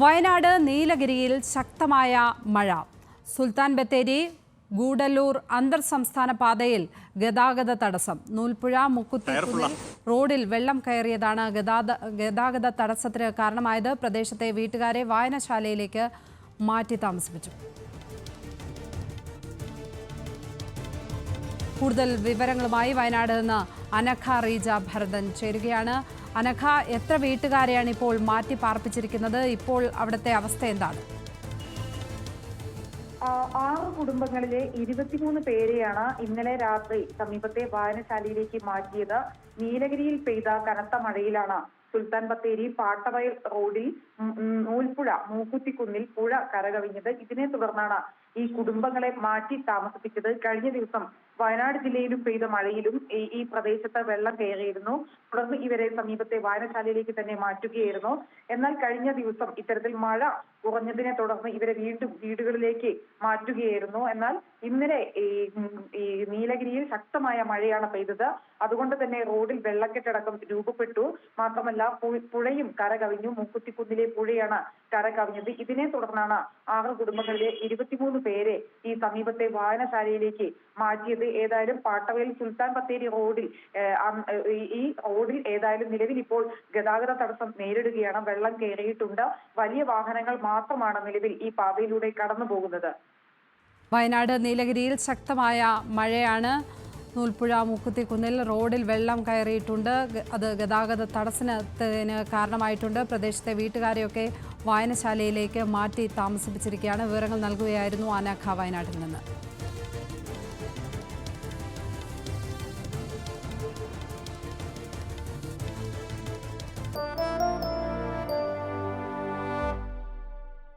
വയനാട് നീലഗിരിയിൽ ശക്തമായ മഴ. സുൽത്താൻ ബത്തേരി ഗൂഡല്ലൂർ അന്തർ സംസ്ഥാന പാതയിൽ ഗതാഗത തടസ്സം. നൂൽപ്പുഴ മുക്കുത്തി റോഡിൽ വെള്ളം കയറിയതാണ് ഗതാഗത തടസ്സത്തിന് കാരണമായത്. പ്രദേശത്തെ വീട്ടുകാരെ വായനശാലയിലേക്ക് മാറ്റി താമസിപ്പിച്ചു. കൂടുതൽ വിവരങ്ങളുമായി വയനാട് നിന്ന് അനഖ റീജ ഭരതൻ ചേരുകയാണ്. അനഖ എത്ര വീട്ടുകാരെയാണ് ഇപ്പോൾ മാറ്റി പാർപ്പിച്ചിരിക്കുന്നത്? ഇപ്പോൾ അവിടുത്തെ അവസ്ഥ എന്താണ്? ആറ് കുടുംബങ്ങളിലെ ഇരുപത്തിമൂന്ന് പേരെയാണ് ഇന്നലെ രാത്രി സമീപത്തെ വായനശാലയിലേക്ക് മാറ്റിയത്. നീലഗിരിയിൽ പെയ്ത കനത്ത മഴയിലാണ് സുൽത്താൻ ബത്തേരി പാട്ടവയൽ റോഡിൽ നൂൽപ്പുഴ മൂക്കുത്തിക്കുന്നിൽ പുഴ കരകവിഞ്ഞത്. ഇതിനെ തുടർന്നാണ് ഈ കുടുംബങ്ങളെ മാറ്റി താമസിപ്പിച്ചത്. കഴിഞ്ഞ ദിവസം വയനാട് ജില്ലയിലും പെയ്ത മഴയിലും ഈ പ്രദേശത്ത് വെള്ളം കയറിയിരുന്നു. തുടർന്ന് ഇവരെ സമീപത്തെ വായനശാലയിലേക്ക് തന്നെ മാറ്റുകയായിരുന്നു. എന്നാൽ കഴിഞ്ഞ ദിവസം ഇത്തരത്തിൽ മഴ കുറഞ്ഞതിനെ തുടർന്ന് ഇവരെ വീണ്ടും വീടുകളിലേക്ക് മാറ്റുകയായിരുന്നു. എന്നാൽ ഇന്നലെ ഈ നീലഗിരിയിൽ ശക്തമായ മഴയാണ് പെയ്തത്. അതുകൊണ്ട് തന്നെ റോഡിൽ വെള്ളക്കെട്ടടക്കം രൂപപ്പെട്ടു. മാത്രമല്ല പുഴയും കര കവിഞ്ഞു മൂക്കുത്തിക്കുന്നിലെ പുഴയാണ് കര കവിഞ്ഞത് ഇതിനെ തുടർന്നാണ് ആറ് കുടുംബങ്ങളിലെ ഇരുപത്തിമൂന്ന് പേരെ ഈ സമീപത്തെ വായനശാലയിലേക്ക് മാറ്റിയത്. ഏതായാലും പാട്ടവയിൽ സുൽത്താൻ ബത്തേരി റോഡിൽ ഈ റോഡിൽ ഏതായാലും നിലവിൽ ഇപ്പോൾ ഗതാഗത തടസ്സം നേരിടുകയാണ്. വെള്ളം കയറിയിട്ടുണ്ട്. വലിയ വാഹനങ്ങൾ മാത്രമാണ് നിലവിൽ ഈ പാതയിലൂടെ കടന്നു പോകുന്നത് വയനാട് നീലഗിരിയിൽ ശക്തമായ മഴയാണ്. നൂൽപ്പുഴ മുക്കുത്തിക്കുന്നിൽ റോഡിൽ വെള്ളം കയറിയിട്ടുണ്ട്. അത് ഗതാഗത തടസ്സത്തിന് കാരണമായിട്ടുണ്ട്. പ്രദേശത്തെ വീട്ടുകാരെയൊക്കെ വായനശാലയിലേക്ക് മാറ്റി താമസിപ്പിച്ചിരിക്കുകയാണ്. വിവരങ്ങൾ നൽകുകയായിരുന്നു ആനാഖ വയനാട്ടിൽ നിന്ന്.